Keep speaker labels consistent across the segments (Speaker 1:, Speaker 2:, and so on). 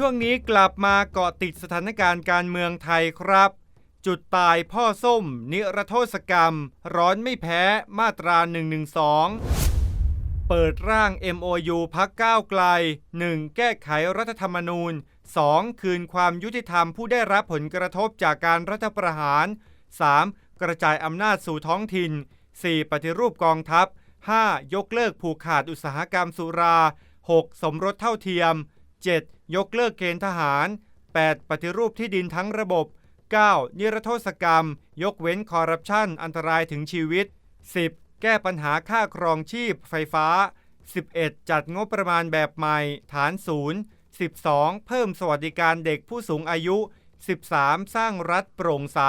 Speaker 1: ช่วงนี้กลับมาเกาะติดสถานการณ์การเมืองไทยครับ จุดตายพ่อส้ม นิรโทษกรรม ร้อนไม่แพ้มาตรา 112 เปิดร่าง MOU พักก้าวไกล 1. แก้ไขรัฐธรรมนูญ 2. คืนความยุติธรรมผู้ได้รับผลกระทบจากการรัฐประหาร 3. กระจายอำนาจสู่ท้องถิ่น 4. ปฏิรูปกองทัพ 5. ยกเลิกผูกขาดอุตสาหกรรมสุรา 6. สมรสเท่าเทียม 7. ยกเลิกเกณฑ์ทหาร 8. ปฏิรูปที่ดินทั้งระบบ 9. นิรโทษกรรม ยกเว้นคอร์รัปชันอันตรายถึงชีวิต 10. แก้ปัญหาค่าครองชีพไฟฟ้า 11. จัดงบประมาณแบบใหม่ ฐานศูนย์ 12. เพิ่มสวัสดิการเด็กผู้สูงอายุ 13. สร้างรัฐโปร่งใส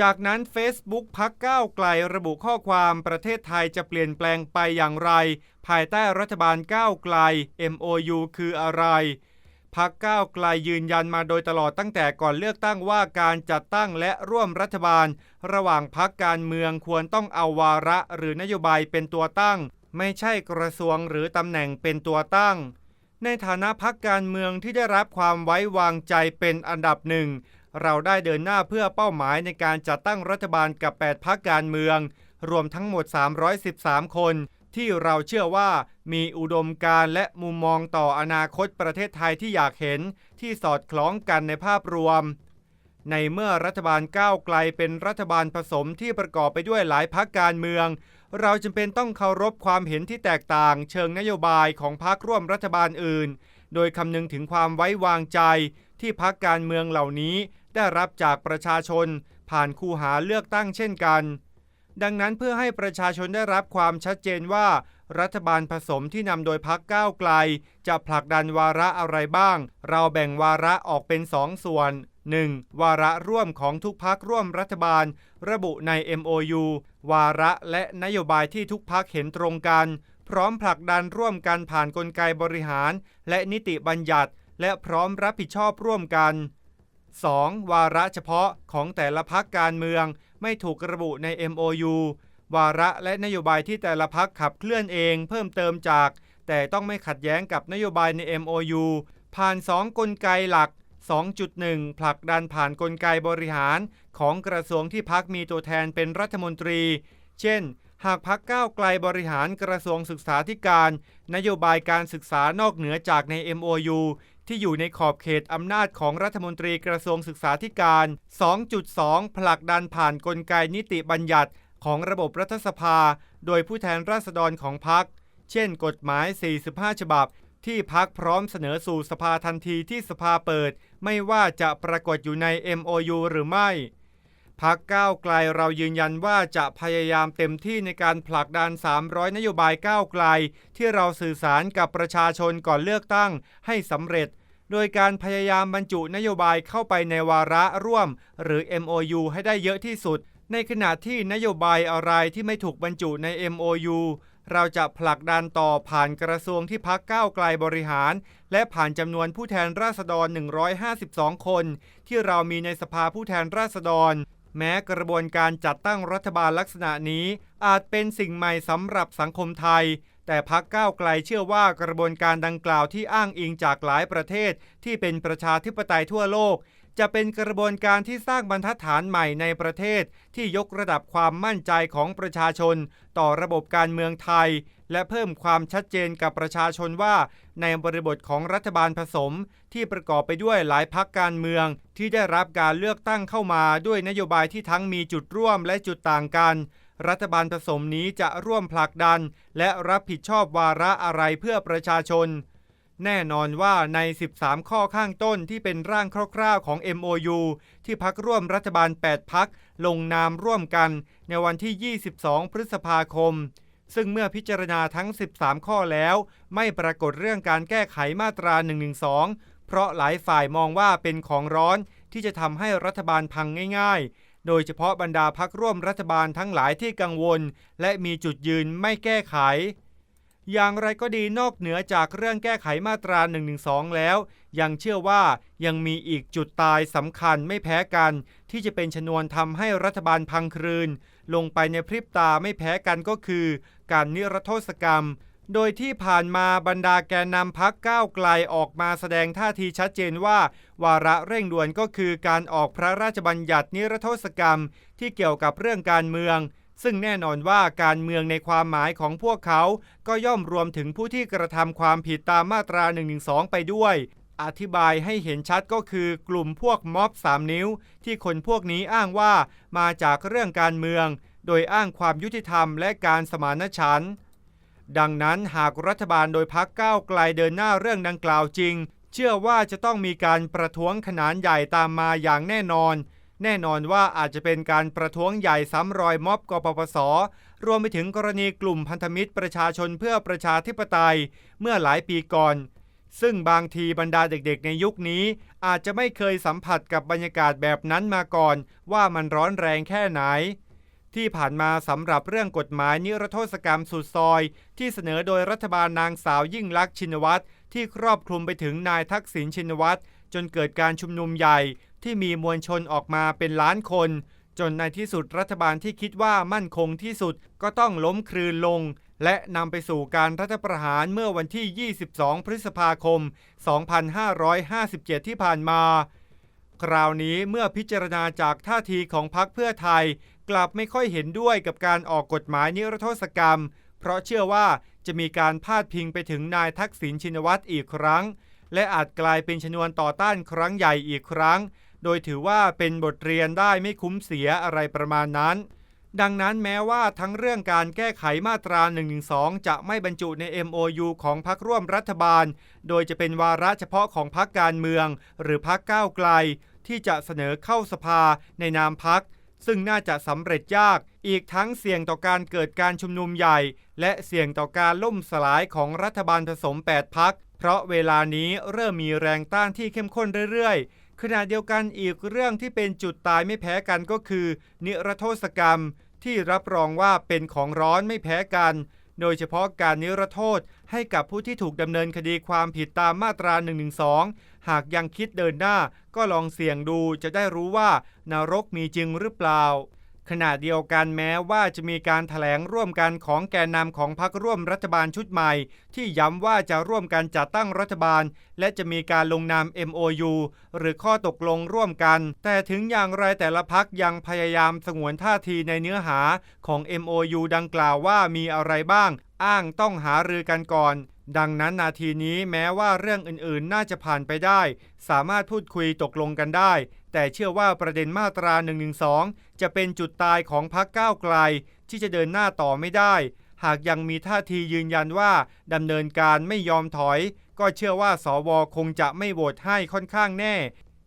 Speaker 1: จากนั้น Facebook พักก้าวไกลระบุข้อความประเทศไทยจะเปลี่ยนแปลงไปอย่างไร ภายใต้รัฐบาลก้าวไกล MOU คืออะไรพักก้าวไกลยืนยันมาโดยตลอดตั้งแต่ก่อนเลือกตั้งว่าการจัดตั้งและร่วมรัฐบาล ระหว่างพักการเมืองควรต้องเอาวาระหรือนโยบายเป็นตัวตั้ง ไม่ใช่กระทรวงหรือตำแหน่งเป็นตัวตั้ง ในฐานะพักการเมืองที่ได้รับความไว้วางใจเป็นอันดับหนึ่ง เราได้เดินหน้าเพื่อเป้าหมายในการจัดตั้งรัฐบาลกับ 8พักการเมือง รวมทั้งหมด 313 คน ที่เราเชื่อว่ามีอุดมการและมุมมองต่ออนาคตประเทศไทยที่อยากเห็นที่สอดคล้องกันในภาพรวม ในเมื่อรัฐบาลก้าวไกลเป็นรัฐบาลผสมที่ประกอบไปด้วยหลายพักการเมือง เราจำเป็นต้องเคารพความเห็นที่แตกต่าง เชิงนโยบายของพักร่วมรัฐบาลอื่น โดยคำนึงถึงความไว้วางใจที่พักการเมืองเหล่านี้ ได้รับจากประชาชน ผ่านคูหาเลือกตั้งเช่นกัน ดังนั้นเพื่อให้ประชาชนได้รับความชัดเจนว่า รัฐบาลผสมที่นำโดยพักก้าวไกล จะผลักดันวาระอะไรบ้าง เราแบ่งวาระออกเป็นสองส่วน 1. วาระร่วมของทุกพักร่วมรัฐบาล ระบุใน MOU วาระและนโยบายที่ทุกพักเห็นตรงกัน พร้อมผลักดันร่วมกันผ่านนกลไกบริหาร และนิติบัญญัติ และพร้อมรับผิดชอบร่วมกัน 2. วาระเฉพาะของแต่ละพักการเมือง ไม่ถูกระบุใน MOU วาระและนโยบายที่แต่ละพักขับเคลื่อนเองเพิ่มเติมจาก แต่ต้องไม่ขัดแย้งกับนโยบายใน MOU ผ่าน 2 กลไกหลัก 2.1 ผลักดันผ่านนกลไกบริหาร ของกระทรวงที่พักมีตัวแทนเป็นรัฐมนตรี เช่น หากพักก้าวไกลบริหารกระทรวงศึกษาธิการ นโยบายการศึกษานอกเหนือจากใน MOU ที่อยู่ในขอบเขตอำนาจของรัฐมนตรีกระทรวงศึกษาธิการ 2.2 ผลักดันผ่านนกลไกนิติบัญญัติของระบบรัฐสภา โดยผู้แทนราษฎรของพรรค เช่น กฎหมาย 45 ฉบับ ที่พักพร้อมเสนอสู่สภาทันทีที่สภาเปิด ไม่ว่าจะปรากฏอยู่ใน MOU หรือไม่ พักก้าวไกลเรายืนยันว่าจะพยายามเต็มที่ในการผลักดัน 300 นโยบายก้าวไกล ที่เราสื่อสารกับประชาชนก่อนเลือกตั้งให้สำเร็จ โดยการพยายามบรรจุนโยบายเข้าไปในวาระร่วม หรือ MOU ให้ได้เยอะที่สุด ในขณะที่นโยบายอะไรที่ไม่ถูกบรรจุใน MOU เราจะผลักดันต่อผ่านกระทรวงที่พักก้าวไกลบริหาร และผ่านจำนวนผู้แทนราษฎร 152 คน ที่เรามีในสภาผู้แทนราษฎร แม้กระบวนการจัดตั้งรัฐบาลลักษณะนี้อาจเป็นสิ่งใหม่สำหรับสังคมไทย แต่พักก้าวไกลเชื่อว่ากระบวนการดังกล่าวที่อ้างอิงจากหลายประเทศ ที่เป็นประชาธิปไตยทั่วโลก จะเป็นกระบวนการที่สร้างบรรทัดฐานใหม่ในประเทศ ที่ยกระดับความมั่นใจของประชาชน ต่อระบบการเมืองไทย และเพิ่มความชัดเจนกับประชาชนว่า ในบริบทของรัฐบาลผสม ที่ประกอบไปด้วยหลายพักการเมือง ที่ได้รับการเลือกตั้งเข้ามาด้วยนโยบายที่ทั้งมีจุดร่วมและจุดต่างกัน รัฐบาลผสมนี้จะร่วมผลักดัน และรับผิดชอบวาระอะไรเพื่อประชาชน แน่นอนว่าใน 13 ข้อข้างต้นที่เป็นร่างคร่าวๆของ MOU ที่พักร่วมรัฐบาล 8 พักลงนามร่วมกัน ในวันที่ 22 พฤษภาคม ซึ่งเมื่อพิจารณาทั้ง 13 ข้อแล้ว ไม่ปรากฏเรื่องการแก้ไขมาตรา 112 เพราะหลายฝ่ายมองว่าเป็นของร้อนที่จะทำให้รัฐบาลพังง่ายๆ โดยเฉพาะบรรดาพักร่วมรัฐบาลทั้งหลายที่กังวล และมีจุดยืนไม่แก้ไข อย่างไรก็ดีนอกเหนือจากเรื่องแก้ไขมาตรา 112 แล้ว ยังเชื่อว่ายังมีอีกจุดตายสำคัญไม่แพ้กัน ที่จะเป็นชนวนทำให้รัฐบาลพังคลืน ลงไปในพริบตาไม่แพ้กันก็คือ การนิรโทษกรรม โดยที่ผ่านมาบรรดาแกนนำพักก้าวไกลออกมาแสดงท่าทีชัดเจนว่า วาระเร่งด่วนก็คือการออกพระราชบัญญัตินิรโทษกรรม ที่เกี่ยวกับเรื่องการเมือง ซึ่งแน่นอนว่าการเมืองในความหมายของพวกเขา ก็ย่อมรวมถึงผู้ที่กระทำความผิดตามมาตรา 112 ไปด้วยอธิบายให้เห็นชัดก็คือกลุ่มพวกม็อบ 3 นิ้ว ที่คนพวกนี้อ้างว่ามาจากเรื่องการเมือง โดยอ้างความยุติธรรมและการสมานฉันท์ดังนั้นหากรัฐบาลโดยพักก้าวไกลเดินหน้าเรื่องดังกล่าวจริง เชื่อว่าจะต้องมีการประท้วงขนาดใหญ่ตามมาอย่างแน่นอน แน่นอนว่าอาจจะเป็นการประท้วงใหญ่ซ้ำรอยม็อบกปปส รวมไปถึงกรณีกลุ่มพันธมิตรประชาชนเพื่อประชาธิปไตยเมื่อหลายปีก่อน ซึ่งบางทีบรรดาเด็กๆ ในยุคนี้ อาจจะไม่เคยสัมผัสกับบรรยากาศแบบนั้นมาก่อน ว่ามันร้อนแรงแค่ไหน ที่ผ่านมาสำหรับเรื่องกฎหมายนิรโทษกรรมสุดซอย ที่เสนอโดยรัฐบาลนางสาวยิ่งลักษณ์ชินวัตรที่ครอบคลุมไปถึงนายทักษิณชินวัตรจนเกิดการชุมนุมใหญ่ที่มีมวลชนออกมาเป็นล้านคน จนในที่สุดรัฐบาลที่คิดว่ามั่นคงที่สุดก็ต้องล้มคลืนลง และนำไปสู่การรัฐประหารเมื่อวันที่ 22 พฤษภาคม 2557 ที่ผ่านมา คราวนี้เมื่อพิจารณาจากท่าทีของพรรคเพื่อไทย กลับไม่ค่อยเห็นด้วยกับการออกกฎหมายนิรโทษกรรม เพราะเชื่อว่าจะมีการพาดพิงไปถึงนายทักษิณชินวัตรอีกครั้ง และอาจกลายเป็นชนวนต่อต้านครั้งใหญ่อีกครั้ง โดยถือว่าเป็นบทเรียนได้ไม่คุ้มเสียอะไรประมาณนั้น ดังนั้นแม้ว่าทั้งเรื่องการแก้ไขมาตรา 112 จะไม่บรรจุใน MOU ของพรรคร่วมรัฐบาล โดยจะเป็นวาระเฉพาะของพรรคการเมือง หรือพรรคก้าวไกล ที่จะเสนอเข้าสภาในนามพรรค ซึ่งน่าจะสำเร็จยาก อีกทั้งเสี่ยงต่อการเกิดการชุมนุมใหญ่ และเสี่ยงต่อการล่มสลายของรัฐบาลผสม 8 พัก เพราะเวลานี้เริ่มมีแรงต้านที่เข้มข้นเรื่อยๆ ขณะเดียวกันอีกเรื่องที่เป็นจุดตายไม่แพ้กันก็คือ นิรโทษกรรม ที่รับรองว่าเป็นของร้อนไม่แพ้กัน โดยเฉพาะการนิรโทษให้กับผู้ที่ถูกดำเนินคดีความผิดตามมาตรา 112 หากยังคิดเดินหน้าก็ลองเสี่ยงดูจะได้รู้ว่านรกมีจริงหรือเปล่า ขณะเดียวกันแม้ว่าจะมีการถแถลงร่วมกันของแกนนำของพรรคร่วมรัฐบาลชุดใหม่ ที่ย้ำว่าจะร่วมกันจัดตั้งรัฐบาล และจะมีการลงนาม MOU หรือข้อตกลงร่วมกัน แต่ถึงอย่างไรแต่ละพักยังพยายามสงวนท่าทีในเนื้อหาของ MOU ดังกล่าวว่ามีอะไรบ้าง อ้างต้องหารือกันก่อนดังนั้นนาทีนี้แม้ว่าเรื่องอื่นๆ น่าจะผ่านไปได้ สามารถพูดคุยตกลงกันได้ แต่เชื่อว่าประเด็นมาตรา112จะเป็นจุดตายของพรรคก้าวไกล ที่จะเดินหน้าต่อไม่ได้ หากยังมีท่าทียืนยันว่าดำเนินการไม่ยอมถอย ก็เชื่อว่าสวคงจะไม่โหวตให้ค่อนข้างแน่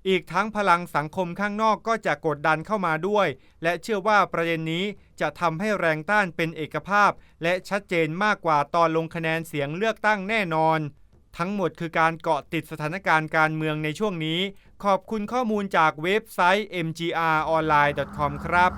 Speaker 1: อีกทั้งพลังสังคมข้างนอกก็จะกดดันเข้ามาด้วย และเชื่อว่าประเด็นนี้จะทำให้แรงต้านเป็นเอกภาพ และชัดเจนมากกว่าตอนลงคะแนนเสียงเลือกตั้งแน่นอนทั้งหมดคือการเกาะติดสถานการณ์การเมืองในช่วงนี้ ขอบคุณข้อมูลจากเว็บไซต์ mgronline.com ครับ